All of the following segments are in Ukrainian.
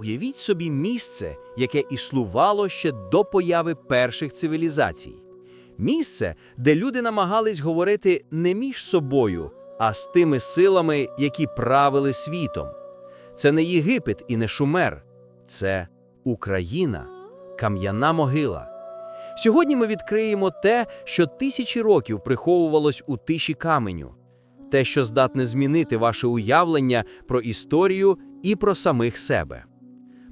Уявіть собі місце, яке існувало ще до появи перших цивілізацій. Місце, де люди намагались говорити не між собою, а з тими силами, які правили світом. Це не Єгипет і не Шумер, це Україна, кам'яна могила. Сьогодні ми відкриємо те, що тисячі років приховувалось у тиші каменю, те, що здатне змінити ваше уявлення про історію і про самих себе.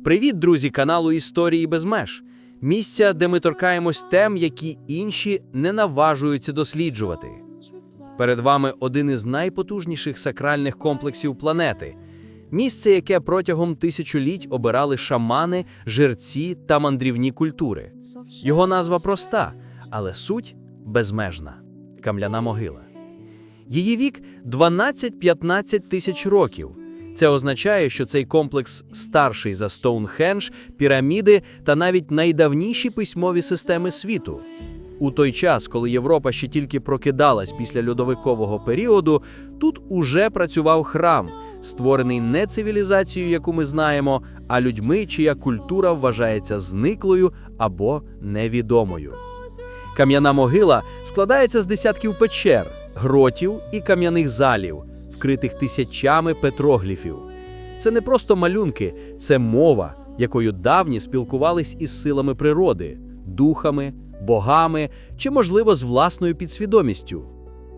Привіт, друзі, каналу Історії без меж. Місця, де ми торкаємось тем, які інші не наважуються досліджувати. Перед вами один із найпотужніших сакральних комплексів планети. Місце, яке протягом тисячоліть обирали шамани, жерці та мандрівні культури. Його назва проста, але суть безмежна кам'яна могила. Її вік 12-15 тисяч років. Це означає, що цей комплекс старший за Стоунхендж, піраміди та навіть найдавніші письмові системи світу. У той час, коли Європа ще тільки прокидалась після льодовикового періоду, тут уже працював храм, створений не цивілізацією, яку ми знаємо, а людьми, чия культура вважається зниклою або невідомою. Кам'яна могила складається з десятків печер, гротів і кам'яних залів, вкритих тисячами петрогліфів. Це не просто малюнки, це мова, якою давні спілкувались із силами природи, духами, богами чи, можливо, з власною підсвідомістю.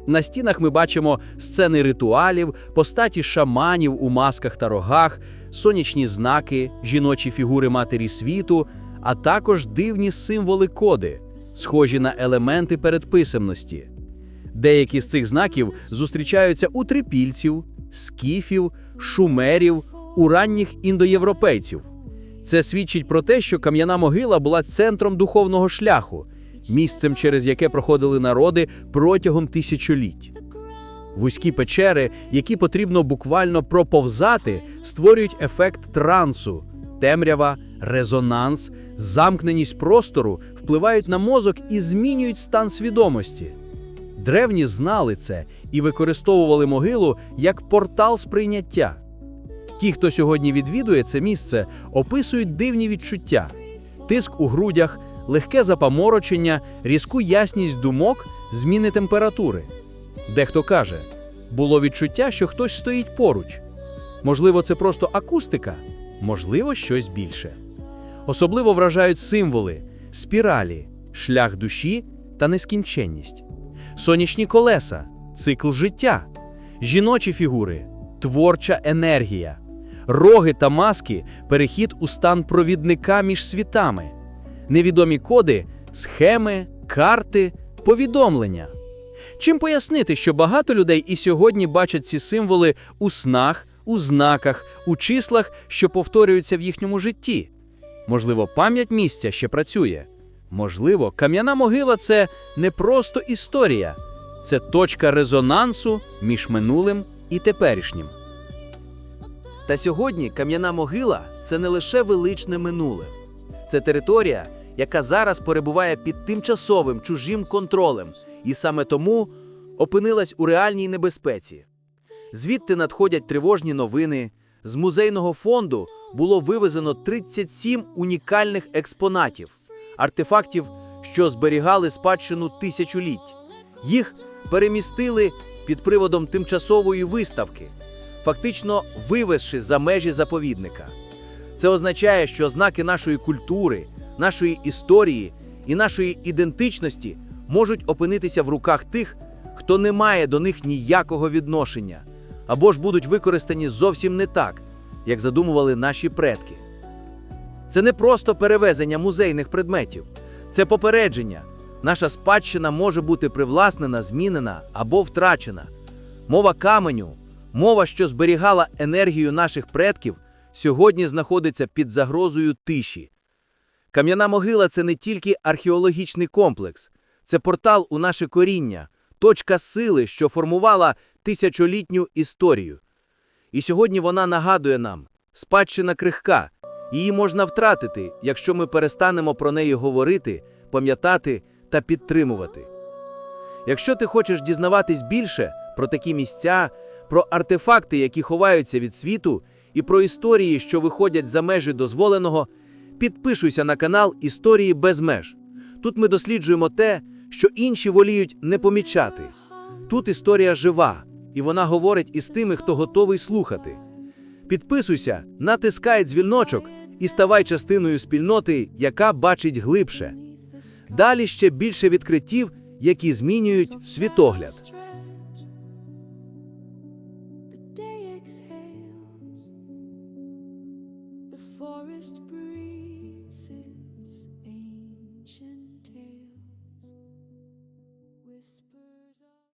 На стінах ми бачимо сцени ритуалів, постаті шаманів у масках та рогах, сонячні знаки, жіночі фігури матері світу, а також дивні символи коди, схожі на елементи передписемності. Деякі з цих знаків зустрічаються у трипільців, скіфів, шумерів, у ранніх індоєвропейців. Це свідчить про те, що кам'яна могила була центром духовного шляху, місцем, через яке проходили народи протягом тисячоліть. Вузькі печери, які потрібно буквально проповзати, створюють ефект трансу, темрява, резонанс, замкненість простору впливають на мозок і змінюють стан свідомості. Древні знали це і використовували могилу як портал сприйняття. Ті, хто сьогодні відвідує це місце, описують дивні відчуття: тиск у грудях, легке запаморочення, різку ясність думок, зміни температури. Дехто каже, було відчуття, що хтось стоїть поруч. Можливо, це просто акустика, можливо, щось більше. Особливо вражають символи, спіралі, шлях душі та нескінченність, сонячні колеса, цикл життя, жіночі фігури, творча енергія, роги та маски, перехід у стан провідника між світами, невідомі коди, схеми, карти, повідомлення. Чим пояснити, що багато людей і сьогодні бачать ці символи у снах, у знаках, у числах, що повторюються в їхньому житті? Можливо, пам'ять місця ще працює. Можливо, кам'яна могила це не просто історія, це точка резонансу між минулим і теперішнім. Та сьогодні кам'яна могила це не лише величне минуле, це територія, яка зараз перебуває під тимчасовим чужим контролем, і саме тому опинилась у реальній небезпеці. Звідти надходять тривожні новини. З музейного фонду було вивезено 37 унікальних експонатів, артефактів, що зберігали спадщину тисячоліть. Їх перемістили під приводом тимчасової виставки, фактично вивезши за межі заповідника. Це означає, що знаки нашої культури, нашої історії і нашої ідентичності можуть опинитися в руках тих, хто не має до них ніякого відношення, або ж будуть використані зовсім не так, як задумували наші предки. Це не просто перевезення музейних предметів, це попередження. Наша спадщина може бути привласнена, змінена або втрачена. Мова каменю, мова, що зберігала енергію наших предків, сьогодні знаходиться під загрозою тиші. Кам'яна могила це не тільки археологічний комплекс, це портал у наше коріння, точка сили, що формувала тисячолітню історію. І сьогодні вона нагадує нам: спадщина крихка, її можна втратити, якщо ми перестанемо про неї говорити, пам'ятати та підтримувати. Якщо ти хочеш дізнаватись більше про такі місця, про артефакти, які ховаються від світу, і про історії, що виходять за межі дозволеного, підписуйся на канал Історії без меж. Тут ми досліджуємо те, що інші воліють не помічати. Тут історія жива, і вона говорить із тими, хто готовий слухати. Підписуйся, натискай дзвіночок і ставай частиною спільноти, яка бачить глибше. Далі ще більше відкриттів, які змінюють світогляд. Forest breezes